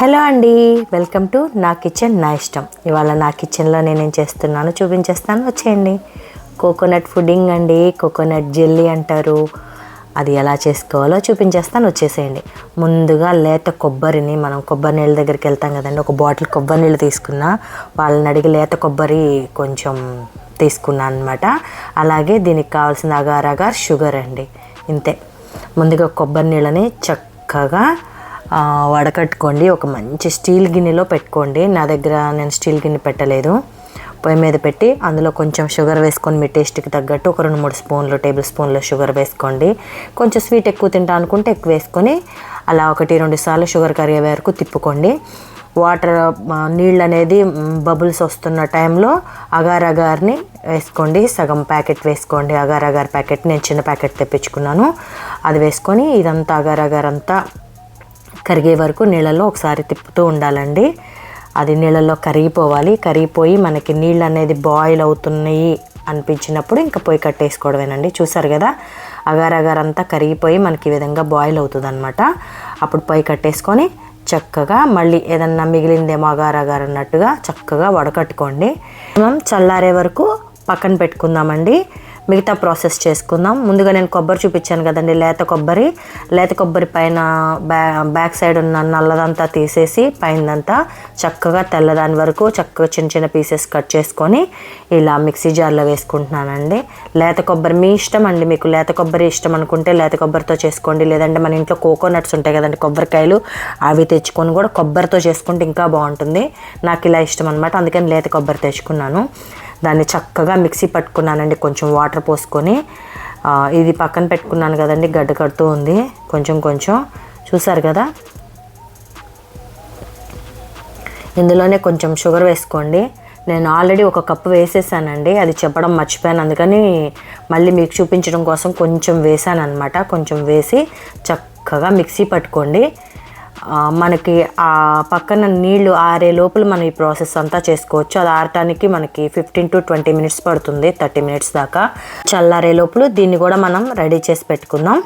Hello అండి welcome to నా kitchen నా ఇష్టం. ఇవాళ నా కిచెన్లో నేనేం చేస్తున్నాను చూపించేస్తాను. వచ్చేయండి. కోకోనట్ ఫుడ్డింగ్ అండి కోకోనట్ జెల్లీ అంటారు. అది ఎలా చేసుకోవాలో చూపించేస్తాను. వచ్చేసేయండి. ముందుగా లేత కొబ్బరిని మనం కొబ్బరి నీళ్ళ దగ్గరికి వెళ్తాం కదండి ఒక బాటిల్ కొబ్బరి నీళ్ళు తీసుకున్నా వాళ్ళని అడిగి లేత కొబ్బరి కొంచెం తీసుకున్నాను అనమాట అలాగే దీనికి కావాల్సిన అగార్ అగార్ షుగర్ అండి ఇంతే. ముందుగా కొబ్బరి నీళ్ళని చక్కగా వడకట్టుకోండి. ఒక మంచి స్టీల్ గిన్నెలో పెట్టుకోండి. నా దగ్గర నేను స్టీల్ గిన్నె పెట్టలేదు. పొయ్యి మీద పెట్టి అందులో కొంచెం షుగర్ వేసుకొని మీ టేస్ట్కి తగ్గట్టు ఒక రెండు మూడు స్పూన్లు టేబుల్ స్పూన్లు షుగర్ వేసుకోండి. కొంచెం స్వీట్ ఎక్కువ తింటా అనుకుంటే ఎక్కువ వేసుకొని అలా ఒకటి రెండు సార్లు షుగర్ కరిగే వరకు తిప్పుకోండి. వాటర్ నీళ్ళు అనేది బబుల్స్ వస్తున్న టైంలో అగార్ అగార్ని వేసుకోండి. సగం ప్యాకెట్ వేసుకోండి. అగార్ అగార్ ప్యాకెట్ నేను చిన్న ప్యాకెట్ తెప్పించుకున్నాను. అది వేసుకొని ఇదంతా అగార్ అగార్ అంతా కరిగే వరకు నీళ్ళలో ఒకసారి తిప్పుతూ ఉండాలండి. అది నీళ్ళలో కరిగిపోవాలి. కరిగిపోయి మనకి నీళ్ళు అనేది బాయిల్ అవుతున్నాయి అనిపించినప్పుడు ఇంకా పొయ్యి కట్టేసుకోవడమేనండి. చూసారు కదా? అగార్ అగార్ అంతా కరిగిపోయి మనకి ఈ విధంగా బాయిల్ అవుతుంది అనమాట అప్పుడు పొయ్యి కట్టేసుకొని చక్కగా మళ్ళీ ఏదన్నా మిగిలిందేమో అగార్ అగార్ అన్నట్టుగా చక్కగా వడకట్టుకోండి. మనం చల్లారే వరకు పక్కన పెట్టుకుందామండి. మిగతా ప్రాసెస్ చేసుకుందాం. ముందుగా నేను కొబ్బరి చూపించాను కదండి లేత కొబ్బరి. లేత కొబ్బరి పైన బ్యా బ్యాక్ సైడ్ ఉన్న నల్లదంతా తీసేసి పైనదంతా చక్కగా తెల్లదాని వరకు చక్కగా చిన్న చిన్న పీసెస్ కట్ చేసుకొని ఇలా మిక్సీ జార్లో వేసుకుంటున్నానండి. లేత కొబ్బరి మీ ఇష్టం అండి మీకు. లేత కొబ్బరి ఇష్టం అనుకుంటే లేత కొబ్బరితో చేసుకోండి. లేదంటే మన ఇంట్లో కోకోనట్స్ ఉంటాయి కదండి కొబ్బరికాయలు అవి తెచ్చుకొని కూడా కొబ్బరితో చేసుకుంటే ఇంకా బాగుంటుంది. నాకు ఇలా ఇష్టం అనమాట అందుకని లేత కొబ్బరి తెచ్చుకున్నాను. దాన్ని చక్కగా మిక్సీ పట్టుకున్నానండి. కొంచెం వాటర్ పోసుకొని ఇది పక్కన పెట్టుకున్నాను కదండి గడ్డ కడుతూ ఉంది. కొంచెం కొంచెం. చూసారు కదా? ఇందులోనే కొంచెం షుగర్ వేసుకోండి. నేను ఆల్రెడీ ఒక కప్పు వేసేసానండి. అది చెప్పడం మర్చిపోయాను. అందుకని మళ్ళీ మీకు చూపించడం కోసం కొంచెం వేసాను అనమాట కొంచెం వేసి చక్కగా మిక్సీ పట్టుకోండి. మనకి ఆ పక్కన నీళ్ళు ఆరే లోపల మనం ఈ ప్రాసెస్ అంతా చేసుకోవచ్చు. అది ఆరటానికి మనకి ఫిఫ్టీన్ టు ట్వంటీ మినిట్స్ పడుతుంది థర్టీ మినిట్స్ దాకా. చల్లారే లోపల దీన్ని కూడా మనం రెడీ చేసి పెట్టుకుందాం.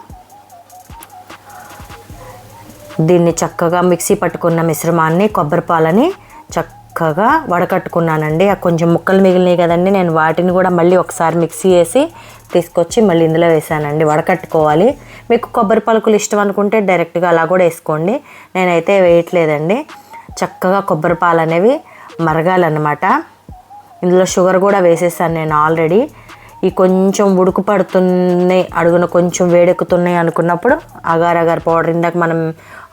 దీన్ని చక్కగా మిక్సీ పట్టుకున్న మిశ్రమాన్ని కొబ్బరి పాలని చక్కగా వడకట్టుకున్నానండి. ఆ కొంచెం ముక్కలు మిగిలినాయి కదండి నేను వాటిని కూడా మళ్ళీ ఒకసారి మిక్సీ వేసి తీసుకొచ్చి మళ్ళీ ఇందులో వేసానండి. వడకట్టుకోవాలి. మీకు కొబ్బరి పలుకులు ఇష్టం అనుకుంటే డైరెక్ట్గా అలా కూడా వేసుకోండి. నేనైతే వేయట్లేదండి. చక్కగా కొబ్బరి పాలు అనేవి మరగాలన్నమాట. ఇందులో షుగర్ కూడా వేసేసాను నేను ఆల్రెడీ. ఈ కొంచెం ఉడుకు పడుతున్నాయి అడుగున కొంచెం వేడెక్కుతున్నాయి అనుకున్నప్పుడు అగార్ అగార్ పౌడర్ ఇందాక మనం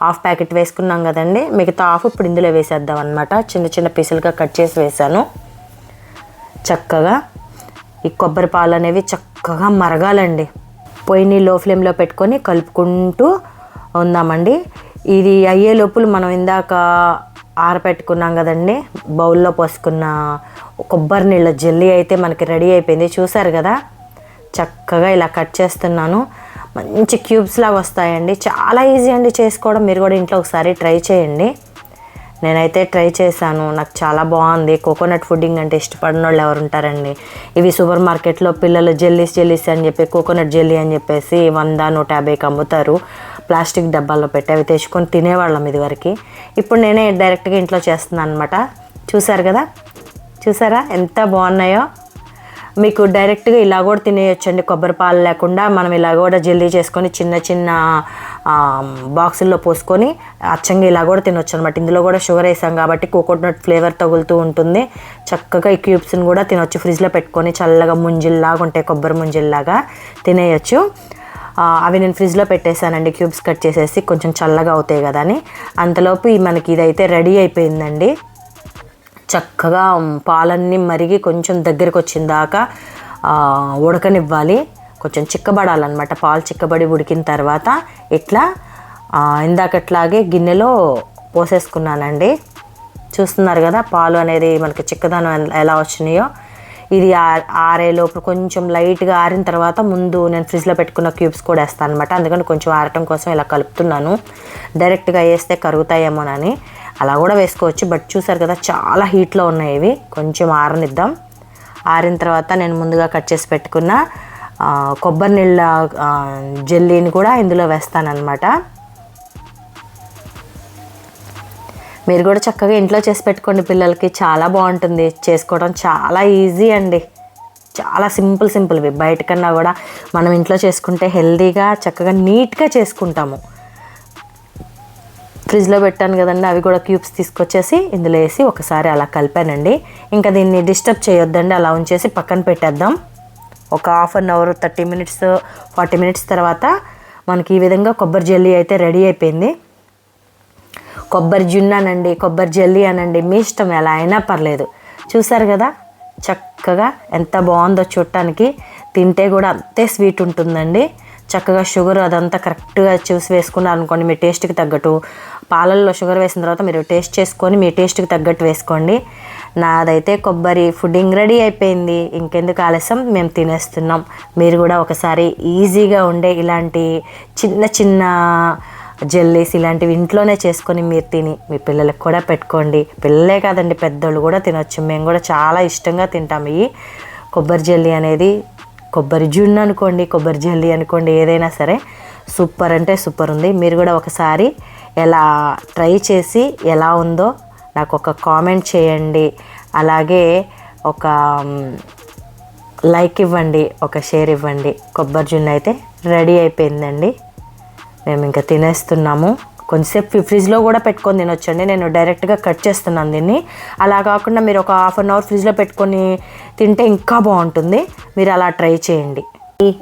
హాఫ్ ప్యాకెట్ వేసుకున్నాం కదండి. మిగతా హాఫ్ ఇప్పుడు ఇందులో వేసేద్దాం అనమాట చిన్న చిన్న పీసులుగా కట్ చేసి వేసాను. చక్కగా ఈ కొబ్బరి పాలు అనేవి చక్కగా మరగాలండి. పొయ్యిని లో ఫ్లేమ్లో పెట్టుకొని కలుపుకుంటూ ఉందామండి. ఇది అయ్యే లోపులు మనం ఇందాక ఆరపెట్టుకున్నాం కదండి. బౌల్లో పోసుకున్న కొబ్బరి నీళ్ళ జెల్లీ అయితే మనకి రెడీ అయిపోయింది. చూసారు కదా? చక్కగా ఇలా కట్ చేస్తున్నాను. మంచి క్యూబ్స్ లాగా వస్తాయండి. చాలా ఈజీ అండి చేసుకోవడం. మీరు కూడా ఇంట్లో ఒకసారి ట్రై చేయండి. నేనైతే ట్రై చేశాను. నాకు చాలా బాగుంది. కోకోనట్ ఫుడ్డింగ్ అంటే ఇష్టపడిన వాళ్ళు ఎవరు ఉంటారండి? ఇవి సూపర్ మార్కెట్లో పిల్లలు జెల్లీస్ జెల్లీస్ అని చెప్పి కోకోనట్ జెల్లీ అని చెప్పేసి వంద నూట యాభైకి అమ్ముతారు. ప్లాస్టిక్ డబ్బాల్లో పెట్టి అవి తెచ్చుకొని తినేవాళ్ళం ఇదివరకు. ఇప్పుడు నేనే డైరెక్ట్గా ఇంట్లో చేస్తున్నాను అనమాట చూసారు కదా? చూసారా? ఎంత బాగున్నాయో? మీకు డైరెక్ట్గా ఇలా కూడా తినేయొచ్చండి. కొబ్బరి పాలు లేకుండా మనం ఇలా కూడా జల్లీ చేసుకొని చిన్న చిన్న బాక్సుల్లో పోసుకొని అచ్చంగా ఇలా కూడా తినొచ్చు అనమాట ఇందులో కూడా షుగర్ వేసాం కాబట్టి కోకోనట్ ఫ్లేవర్ తగులుతూ ఉంటుంది. చక్కగా ఈ క్యూబ్స్ని కూడా తినొచ్చు. ఫ్రిడ్జ్లో పెట్టుకొని చల్లగా ముంజిల్లాగా ఉంటాయి కొబ్బరి ముంజిల్లాగా తినేయచ్చు. అవి నేను ఫ్రిడ్జ్లో పెట్టేశానండి. క్యూబ్స్ కట్ చేసేసి కొంచెం చల్లగా అవుతాయి కదా అని. అంతలోపు మనకి ఇదైతే రెడీ అయిపోయిందండి. చక్కగా పాలన్నీ మరిగి కొంచెం దగ్గరికి వచ్చిన దాకా ఉడకనివ్వాలి. కొంచెం చిక్కబడాలన్నమాట. పాలు చిక్కబడి ఉడికిన తర్వాత ఇట్లా ఇందాకట్లాగే గిన్నెలో పోసేసుకున్నానండి. చూస్తున్నారు కదా పాలు అనేది మనకి చిక్కదనం ఎలా వచ్చినాయో. ఇది ఆ- ఆరేలోపు కొంచెం లైట్గా ఆరిన తర్వాత ముందు నేను ఫ్రిడ్జ్లో పెట్టుకున్న క్యూబ్స్ కూడా వేస్తాను అనమాట అందుకని కొంచెం ఆరటం కోసం ఇలా కలుపుతున్నాను. డైరెక్ట్గా వేస్తే కరుగుతాయేమోనని అలా కూడా వేసుకోవచ్చు. బట్ చూసారు కదా చాలా హీట్లో ఉన్నాయి ఇవి. కొంచెం ఆరనిద్దాం. ఆరిన తర్వాత నేను ముందుగా కట్ చేసి పెట్టుకున్న కొబ్బరి నీళ్ళ జెల్లీని కూడా ఇందులో వేస్తానన్నమాట. మీరు కూడా చక్కగా ఇంట్లో చేసి పెట్టుకోండి పిల్లలకి. చాలా బాగుంటుంది. చేసుకోవడం చాలా ఈజీ అండి. చాలా సింపుల్ సింపుల్వి బయట కన్నా కూడా మనం ఇంట్లో చేసుకుంటే హెల్దీగా చక్కగా నీట్గా చేసుకుంటాము. ఫ్రిడ్జ్లో పెట్టాను కదండి. అవి కూడా క్యూబ్స్ తీసుకొచ్చేసి ఇందులో వేసి ఒకసారి అలా కలిపానండి. ఇంకా దీన్ని డిస్టర్బ్ చేయొద్దండి. అలా ఉంచేసి పక్కన పెట్టేద్దాం. ఒక half an hour thirty minutes forty minutes తర్వాత మనకి ఈ విధంగా కొబ్బరి జెల్లీ అయితే రెడీ అయిపోయింది. కొబ్బరి జున్ను అనండి కొబ్బరి జెల్లీ అనండి మీ ఇష్టం ఎలా అయినా పర్లేదు. చూసారు కదా చక్కగా ఎంత బాగుందో చూడటానికి. తింటే కూడా అంతే స్వీట్ ఉంటుందండి. చక్కగా షుగర్ అదంతా కరెక్ట్గా చూసి వేసుకున్నారు అనుకోండి మీ టేస్ట్కి తగ్గట్టు. పాలల్లో షుగర్ వేసిన తర్వాత మీరు టేస్ట్ చేసుకొని మీ టేస్ట్కి తగ్గట్టు వేసుకోండి. నాదైతే కొబ్బరి ఫుడ్డింగ్ రెడీ అయిపోయింది. ఇంకెందుకు ఆలస్యం మేము తినేస్తున్నాం. మీరు కూడా ఒకసారి ఈజీగా ఉండే ఇలాంటి చిన్న చిన్న జెల్లీస్ ఇలాంటివి ఇంట్లోనే చేసుకొని మీరు తిని మీ పిల్లలకు కూడా పెట్టుకోండి. పిల్లలే కాదండి పెద్దోళ్ళు కూడా తినొచ్చు. మేము కూడా చాలా ఇష్టంగా తింటాం. ఈ కొబ్బరి జెల్లీ అనేది కొబ్బరి జున్ను అనుకోండి కొబ్బరి జెల్లీ అనుకోండి ఏదైనా సరే సూపర్ అంటే సూపర్ ఉంది. మీరు కూడా ఒకసారి ఎలా ట్రై చేసి ఎలా ఉందో నాకు ఒక కామెంట్ చేయండి. అలాగే ఒక లైక్ ఇవ్వండి ఒక షేర్ ఇవ్వండి. కొబ్బరి జున్ను అయితే రెడీ అయిపోయిందండి. మేము ఇంకా తినేస్తున్నాము. కొంచెంసేపు ఫ్రిడ్జ్లో కూడా పెట్టుకొని తినొచ్చండి. నేను డైరెక్ట్గా కట్ చేస్తున్నాను దీన్ని. అలా కాకుండా మీరు ఒక హాఫ్ అన్ అవర్ ఫ్రిడ్జ్లో పెట్టుకొని తింటే ఇంకా బాగుంటుంది. మీరు అలా ట్రై చేయండి.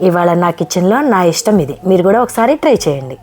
ఇవాళ నా కిచెన్లో నా ఇష్టం ఇది. మీరు కూడా ఒకసారి ట్రై చేయండి.